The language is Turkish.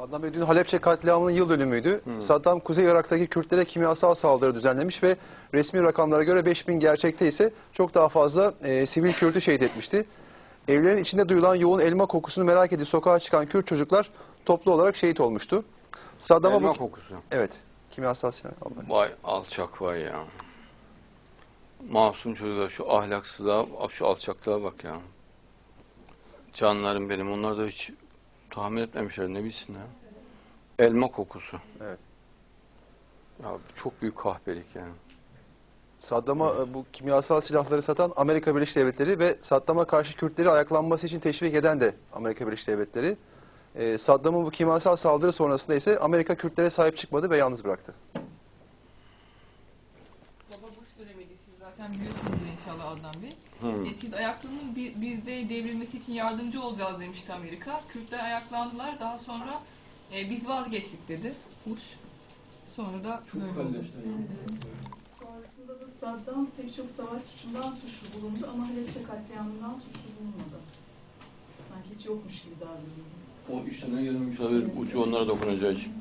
Adnan Bey dün Halepçe katliamının yıl dönümüydü. Saddam Kuzey Irak'taki Kürtlere kimyasal saldırı düzenlemiş ve resmi rakamlara göre 5000 gerçekte ise çok daha fazla e, sivil Kürt'ü şehit etmişti. Evlerin içinde duyulan yoğun elma kokusunu merak edip sokağa çıkan Kürt çocuklar toplu olarak şehit olmuştu. Saddam'a Elma bu kokusu. Evet. Kimyasal silah. Vay alçak vay ya. Masum çocuklar şu ahlaksızlığa, şu alçaklığa bak ya. Canlarım benim. Onlar da hiç tahmin etmemişler ne bilsin ya. Elma kokusu. Evet. Ya çok büyük kahpelik yani. Saddam'a e, bu kimyasal silahları satan Amerika Birleşik Devletleri ve Saddam'a karşı Kürtleri ayaklanması için teşvik eden de Amerika Birleşik Devletleri. E, Saddam'ın bu kimyasal saldırı sonrasında ise Amerika Kürtlere sahip çıkmadı ve yalnız bıraktı. Baba Bush dönemiydi siz zaten biliyorsunuzdur inşallah Adnan Bey. E, siz ayaklığının bir, bizde devrilmesi için yardımcı olacağız demişti Amerika. Kürtler ayaklandılar daha sonra e, biz vazgeçtik dedi Bush. Sonra da böyle oldu. Sonrasında da Saddam pek çok savaş suçundan suçlu bulundu ama Halepçe katliamından suçlu bulunmadı. Sanki hiç yokmuş gibi davranıyor. O işlerine gelmiş olabilir. Ucu onlara dokunacağı için.